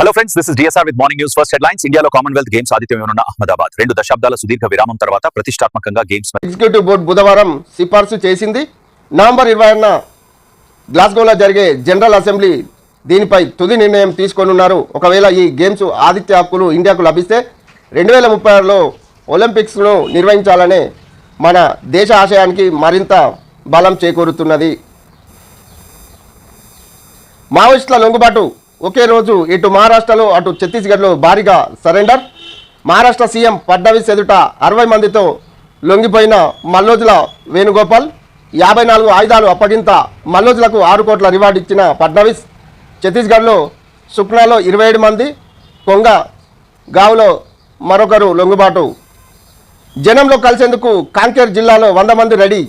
Hello friends this is DSR with morning news first headlines ఇండియాలో Commonwealth Games ఆదిత్యమైన అహ్మదాబాద్. రెండు దశాబ్దాల సుదీర్ఘ విరామం తర్వాత ప్రతిష్టాత్మకంగా గేమ్స్ ఎగ్జిక్యూటివ్ బోర్డు బుధవారం సిఫార్సు చేసింది. నవంబర్ ఇరవై గ్లాస్గోలో జరిగే జనరల్ అసెంబ్లీ దీనిపై తుది నిర్ణయం తీసుకోనున్నారు. ఒకవేళ ఈ గేమ్స్ ఆదిత్య హక్కులు ఇండియాకు లభిస్తే రెండు వేల ముప్పై ఆరులో ఒలింపిక్స్ను నిర్వహించాలనే మన దేశ ఆశయానికి మరింత బలం చేకూరుతున్నది. మావోయిస్టుల లొంగుబాటు ఒకే రోజు ఇటు మహారాష్ట్రలో అటు ఛత్తీస్గఢ్లో భారీగా సరెండర్. మహారాష్ట్ర సీఎం ఫడ్నవీస్ ఎదుట అరవై మందితో లొంగిపోయిన మల్లోజుల వేణుగోపాల్ యాభై నాలుగు ఆయుధాలు అప్పగింత మల్లోజులకు ఆరు కోట్ల రివార్డు ఇచ్చిన ఫడ్నవీస్ ఛత్తీస్గఢ్లో సుక్నాలో ఇరవై ఏడు మంది కొంగ గావులో మరొకరు లొంగుబాటు. జనంలో కలిసేందుకు కాంకేర్ జిల్లాలో వంద మంది రెడీ.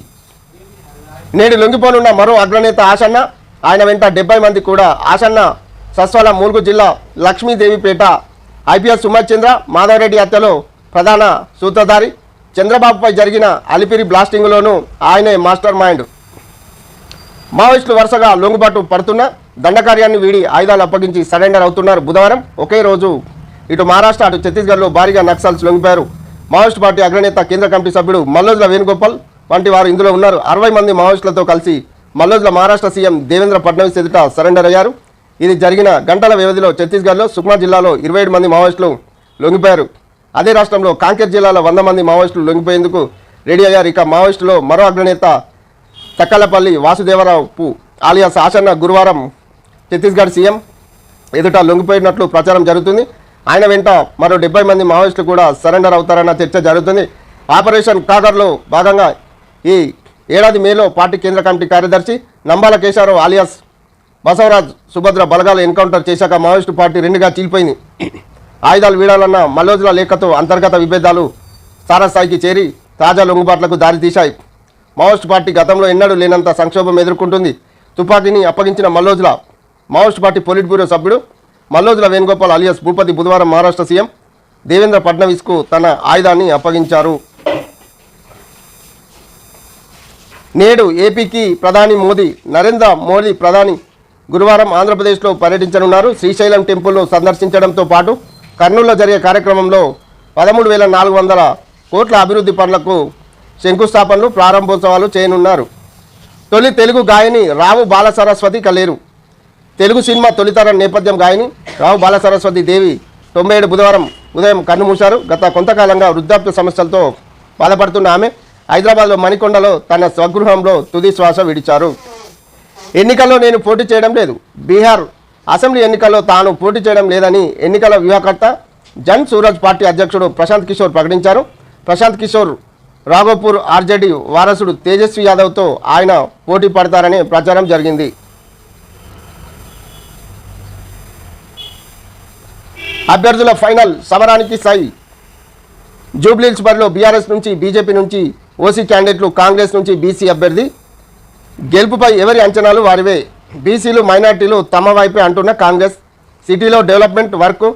నేడు లొంగిపోనున్న మరో అగ్రనేత ఆసన్న ఆయన వెంట డెబ్బై మంది కూడా ఆసన్న సస్వాల ములుగు జిల్లా లక్ష్మీదేవిపేట ఐపీఎస్ సుమత్ చంద్ర మాధవరెడ్డి హత్యలో ప్రధాన సూత్రధారి చంద్రబాబుపై జరిగిన అలిపిరి బ్లాస్టింగ్లోనూ ఆయనే మాస్టర్ మైండ్. మావోయిస్టులు వరుసగా లొంగుబాటు పడుతున్న దండకార్యాన్ని వీడి ఆయుధాలు అప్పగించి సరెండర్ అవుతున్నారు బుధవారం. ఒకే రోజు ఇటు మహారాష్ట్ర అటు ఛత్తీస్గఢ్లో భారీగా నక్సల్స్ లొంగిపోయారు. మావోయిస్ట్ పార్టీ అగ్రనేత కేంద్ర కమిటీ సభ్యుడు మల్లోజుల వేణుగోపాల్ వంటి వారు ఇందులో ఉన్నారు. అరవై మంది మావోయిస్టులతో కలిసి మల్లోజుల మహారాష్ట్ర సీఎం దేవేంద్ర ఫడ్నవీస్ ఎదుట సరెండర్ అయ్యారు. ఇది జరిగిన గంటల వ్యవధిలో ఛత్తీస్గఢ్లో సుక్మా జిల్లాలో ఇరవై మంది మావోయిస్టులు లొంగిపోయారు. అదే రాష్ట్రంలో కాంకేర్ జిల్లాలో వంద మంది మావోయిస్టులు లొంగిపోయేందుకు రెడీ అయ్యారు. ఇక మావోయిస్టులో మరో అగ్రనేత తక్కలపల్లి వాసుదేవరావు ఆలియాస్ ఆసన్న గురువారం ఛత్తీస్గఢ్ సీఎం ఎదుట లొంగిపోయినట్లు ప్రచారం జరుగుతుంది. ఆయన వెంట మరో డెబ్బై మంది మావోయిస్టులు కూడా సరెండర్ అవుతారన్న చర్చ జరుగుతుంది. ఆపరేషన్ కాగర్లో భాగంగా ఈ ఏడాది మేలో పార్టీ కేంద్ర కమిటీ కార్యదర్శి నంబాల కేశారావు ఆలియాస్ బసవరాజ్ సుభద్ర బలగాలు ఎన్కౌంటర్ చేశాక మావోయిస్టు పార్టీ రెండుగా చీలిపోయింది. ఆయుధాలు వీడాలన్న మల్లోజుల లేఖతో అంతర్గత విభేదాలు తారస్థాయికి చేరి తాజా లొంగుబాట్లకు దారితీశాయి మావోయిస్టు పార్టీ గతంలో ఎన్నడూ లేనంత సంక్షోభం ఎదుర్కొంటుంది. తుపాకీని అప్పగించిన Mallojula Maoist party polit bureau సభ్యుడు మల్లోజుల వేణుగోపాల్ అలియాస్ భూపతి బుధవారం మహారాష్ట్ర సీఎం దేవేంద్ర ఫడ్నవీస్కు తన ఆయుధాన్ని అప్పగించారు. నేడు ఏపీకి ప్రధాని మోదీ నరేంద్ర మోదీ ప్రధాని గురువారం ఆంధ్రప్రదేశ్లో పర్యటించనున్నారు. శ్రీశైలం టెంపుల్ను సందర్శించడంతో పాటు కర్నూలులో జరిగే కార్యక్రమంలో పదమూడు వేల నాలుగు వందల కోట్ల అభివృద్ధి పనులకు శంకుస్థాపనలు ప్రారంభోత్సవాలు చేయనున్నారు. తొలి తెలుగు గాయని రావు బాలసరస్వతి కలేరు. తెలుగు సినిమా తొలితరం నేపథ్యం గాయని రావు బాలసరస్వతి దేవి తొంభై ఏడు బుధవారం ఉదయం కన్నుమూశారు గత కొంతకాలంగా వృద్ధాప్య సమస్యలతో బాధపడుతున్న ఆమె హైదరాబాద్లో మణికొండలో తన స్వగృహంలో తుది శ్వాస విడిచారు. ఎన్నికల్లో నేను పోటీ చేయడం లేదు. బీహార్ అసెంబ్లీ ఎన్నికల్లో తాను పోటీ చేయడం లేదని ఎన్నికల వ్యూహకర్త జన్ సూరజ్ పార్టీ అధ్యక్షుడు ప్రశాంత్ కిషోర్ ప్రకటించారు. ప్రశాంత్ కిషోర్ రాఘోపూర్ ఆర్జేడీ వారసుడు తేజస్వి యాదవ్తో ఆయన పోటీ పడతారని ప్రచారం జరిగింది. అభ్యర్థుల ఫైనల్ సమరానికి సై. జూబ్లీహిల్స్ బరిలో బీఆర్ఎస్ నుంచి బీజేపీ నుంచి ఓసీ క్యాండిడేట్లు కాంగ్రెస్ నుంచి బీసీ అభ్యర్థి గెలుపుపై ఎవరి అంచనాలు వారివే? బీసీలు మైనార్టీలు తమ వైపే అంటున్న కాంగ్రెస్. సిటీలో డెవలప్మెంట్ వర్క్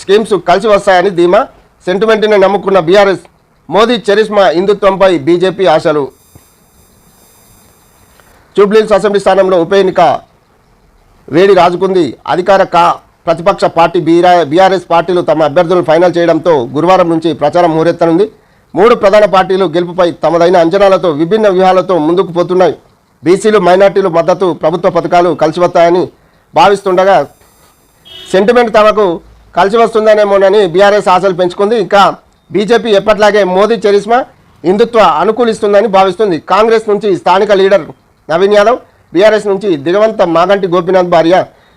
స్కీమ్స్ కలిసి వస్తాయని ధీమా. సెంటిమెంట్ని నమ్ముకున్న బీఆర్ఎస్. మోదీ చరిష్మా హిందుత్వంపై బీజేపీ ఆశలు. జూబ్లీహిల్స్ అసెంబ్లీ స్థానంలో ఉప ఎన్నిక. వేడి రాజుకుంది. అధికార కా ప్రతిపక్ష పార్టీ బీరా బీఆర్ఎస్ పార్టీలు తమ అభ్యర్థులను ఫైనల్ చేయడంతో గురువారం నుంచి ప్రచారం హోరెత్తనుంది. మూడు ప్రధాన పార్టీలు గెలుపుపై తమదైన అంచనాలతో విభిన్న వ్యూహాలతో ముందుకు పోతున్నాయి. బీసీలు మైనార్టీలు మద్దతు ప్రభుత్వ పథకాలు కలిసి వస్తాయని భావిస్తుండగా సెంటిమెంట్ తమకు కలిసి వస్తుందనేమోనని బీఆర్ఎస్ ఆశలు పెంచుకుంది. ఇంకా బీజేపీ ఎప్పట్లాగే మోదీ చరిస్మా హిందుత్వ అనుకూలిస్తుందని భావిస్తుంది. కాంగ్రెస్ నుంచి స్థానిక లీడర్ నవీన్ యాదవ్ బీఆర్ఎస్ నుంచి దిగవంత మాగంటి గోపీనాథ్ భార్య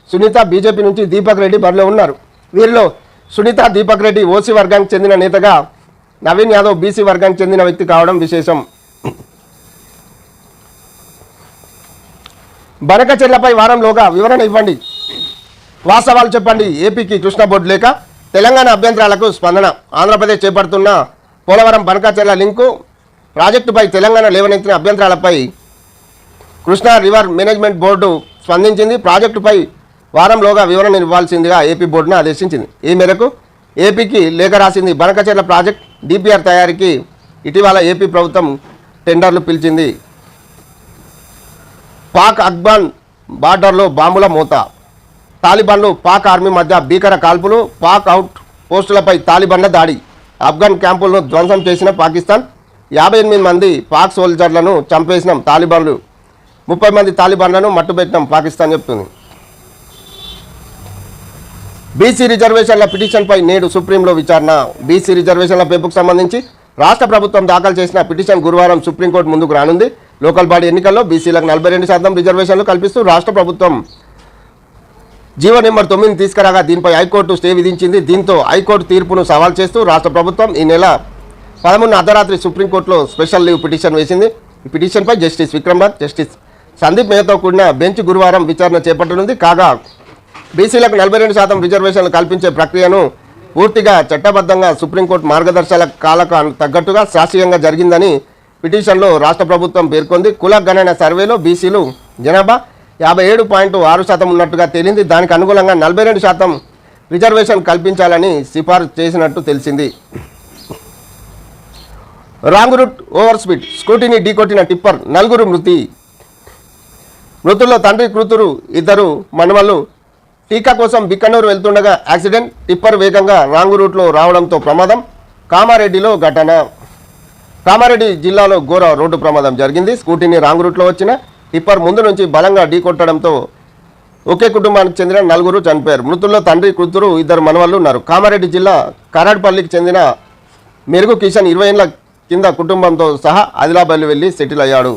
సునీత బీజేపీ నుంచి దీపక్ రెడ్డి బరిలో ఉన్నారు. వీరిలో సునీత దీపక్ రెడ్డి ఓసీ వర్గానికి చెందిన నేతగా నవీన్ యాదవ్ బీసీ వర్గానికి చెందిన వ్యక్తి కావడం విశేషం. బనకచెర్లపై వారంలోగా వివరణ ఇవ్వండి. వాస్తవాలు చెప్పండి. ఏపీకి కృష్ణ బోర్డు లేక తెలంగాణ అభ్యంతరాలకు స్పందన. ఆంధ్రప్రదేశ్ చేపడుతున్న పోలవరం బనకచెర్ల లింకు ప్రాజెక్టుపై తెలంగాణ లేవనెత్తిన అభ్యంతరాలపై కృష్ణా రివర్ మేనేజ్మెంట్ బోర్డు స్పందించింది. ప్రాజెక్టుపై వారంలోగా వివరణ ఇవ్వాల్సిందిగా ఏపీ బోర్డును ఆదేశించింది. ఈ మేరకు ఏపీకి లేఖ రాసింది బనకచెర్ల ప్రాజెక్ట్ డిపిఆర్ తయారీకి ఇటీవల ఏపీ ప్రభుత్వం టెండర్లు పిలిచింది. పాక్ అఫ్ఘాన్ బార్డర్లో బాంబుల మూత. తాలిబాన్లు పాక్ ఆర్మీ మధ్య భీకర కాల్పులు పాక్ అవుట్ పోస్టులపై తాలిబాన్ల దాడి. ఆఫ్ఘన్ క్యాంపులను ధ్వంసం చేసిన పాకిస్తాన్ యాభై ఎనిమిది మంది పాక్ సోల్జర్లను చంపేసినాం తాలిబాన్లు. ముప్పై మంది తాలిబాన్లను మట్టుబెట్టినాం పాకిస్తాన్ చెప్తుంది. బీసీ రిజర్వేషన్ల పిటిషన్పై నేడు సుప్రీంలో విచారణ. బీసీ రిజర్వేషన్ల పెంపుకు సంబంధించి రాష్ట్ర ప్రభుత్వం దాఖలు చేసిన పిటిషన్ గురువారం సుప్రీంకోర్టు ముందుకు రానుంది. లోకల్ బాడీ ఎన్నికల్లో బీసీలకు నలభై రెండు శాతం రిజర్వేషన్లు కల్పిస్తూ రాష్ట్ర ప్రభుత్వం జీవో నెంబర్ తొమ్మిదిని తీసుకురాగా దీనిపై హైకోర్టు స్టే విధించింది. దీంతో హైకోర్టు తీర్పును సవాల్ చేస్తూ రాష్ట్ర ప్రభుత్వం ఈ నెల పదమూడున అర్ధరాత్రి సుప్రీంకోర్టులో స్పెషల్ లీవ్ పిటిషన్ వేసింది. ఈ పిటిషన్పై జస్టిస్ విక్రమ్నాథ్ జస్టిస్ సందీప్ మేహతో కూడిన బెంచ్ గురువారం విచారణ చేపట్టనుంది. కాగా బీసీలకు నలభై రెండు శాతం రిజర్వేషన్లు కల్పించే ప్రక్రియను పూర్తిగా చట్టబద్ధంగా సుప్రీంకోర్టు మార్గదర్శకాలకు తగ్గట్టుగా శాస్త్రీయంగా జరిగిందని పిటిషన్లో రాష్ట్ర ప్రభుత్వం పేర్కొంది. కుల గణన సర్వేలో బీసీలు జనాభా యాభై ఏడు పాయింట్ ఆరు శాతం ఉన్నట్టుగా తేలింది. దానికి అనుగుణంగా నలభై రెండు శాతం రిజర్వేషన్ కల్పించాలని సిఫారసు చేసినట్టు తెలిసింది. రాంగ్ రూట్ ఓవర్ స్పీడ్ స్కూటీని ఢీకొట్టిన టిప్పర్ నలుగురు మృతి. మృతుల్లో తండ్రి కూతురు ఇద్దరు మనవలు టీకా కోసం బిక్కనూరు వెళ్తుండగా యాక్సిడెంట్ టిప్పర్ వేగంగా రాంగు రూట్లో రావడంతో ప్రమాదం. కామారెడ్డిలో ఘటన. కామారెడ్డి జిల్లాలో ఘోర రోడ్డు ప్రమాదం జరిగింది. స్కూటీని రాంగ్ రూట్లో వచ్చిన టిప్పర్ ముందు నుంచి బలంగా ఢీకొట్టడంతో ఒకే కుటుంబానికి చెందిన నలుగురు చనిపోయారు. మృతుల్లో తండ్రి కూతురు ఇద్దరు మనవాళ్ళు ఉన్నారు. కామారెడ్డి జిల్లా కరాడ్పల్లికి చెందిన మెరుగు కిషన్ ఇరవై ఏళ్ళ కింద కుటుంబంతో సహా ఆదిలాబాద్ వెళ్ళి సెటిల్ అయ్యాడు.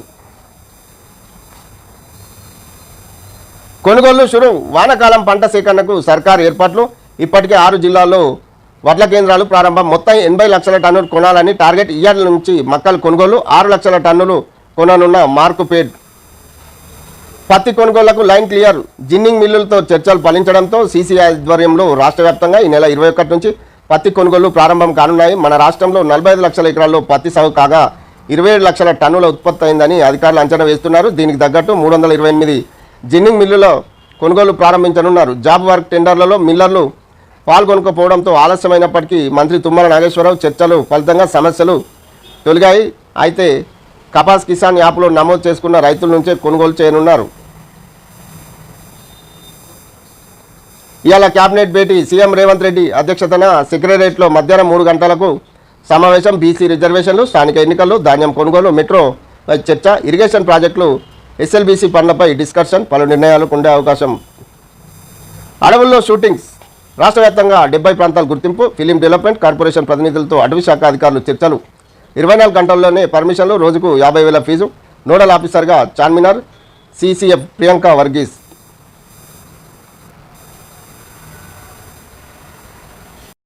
కొనుగోలు షురు వానకాలం పంట సేకరణకు సర్కార్ ఏర్పాట్లు. ఇప్పటికే ఆరు జిల్లాల్లో వడ్ల కేంద్రాలు ప్రారంభం. మొత్తం ఎనభై లక్షల టన్నులు కొనాలని టార్గెట్ ఇయర్ నుంచి మక్కలు కొనుగోలు ఆరు లక్షల టన్నులు కొననున్న మార్కుపేట్ పత్తి కొనుగోళ్ళకు లైన్ క్లియర్. జిన్నింగ్ మిల్లులతో చర్చలు ఫలించడంతో సీసీ ఆధ్వర్యంలో రాష్ట్ర వ్యాప్తంగా ఈ నెల ఇరవై ఒకటి నుంచి పత్తి కొనుగోలు ప్రారంభం కానున్నాయి. మన రాష్ట్రంలో నలభై ఐదు లక్షల ఎకరాల్లో పత్తి సాగు కాగా ఇరవై ఏడు లక్షల టన్నుల ఉత్పత్తి అయిందని అధికారులు అంచనా వేస్తున్నారు. దీనికి తగ్గట్టు మూడు వందల ఇరవై ఎనిమిది జిన్నింగ్ మిల్లుల కొనుగోలు ప్రారంభించనున్నారు. జాబ్ వర్క్ టెండర్లలో మిల్లర్లు పాల్గొనకపోవడంతో ఆలస్యమైనప్పటికీ మంత్రి తుమ్మల నాగేశ్వరరావు చర్చలు ఫలితంగా సమస్యలు తొలగాయి. అయితే కపాస్ కిసాన్ యాప్లో నమోదు చేసుకున్న రైతుల నుంచే కొనుగోలు చేయనున్నారు. ఇవాళ కేబినెట్ భేటీ సీఎం రేవంత్ రెడ్డి అధ్యక్షతన సెక్రటరియట్లో మధ్యాహ్నం మూడు గంటలకు సమావేశం. బీసీ రిజర్వేషన్లు స్థానిక ఎన్నికల్లో ధాన్యం కొనుగోలు మెట్రో చర్చ ఇరిగేషన్ ప్రాజెక్టులు ఎస్ఎల్బీసీ పనులపై డిస్కషన్ పలు నిర్ణయాలు ఉండే అవకాశం. అడవుల్లో షూటింగ్స్ రాష్ట్ర వ్యాప్తంగా డెబ్బై ప్రాంతాల గుర్తింపు ఫిలిం డెవలప్మెంట్ కార్పొరేషన్ ప్రతినిధులతో అటవీ శాఖ అధికారులు చర్చలు. ఇరవై నాలుగు గంటల్లోనే పర్మిషన్లు రోజుకు యాభై వేల ఫీజు. నోడల్ ఆఫీసర్గా చార్మినార్ సిసిఎఫ్ ప్రియాంక వర్గీస్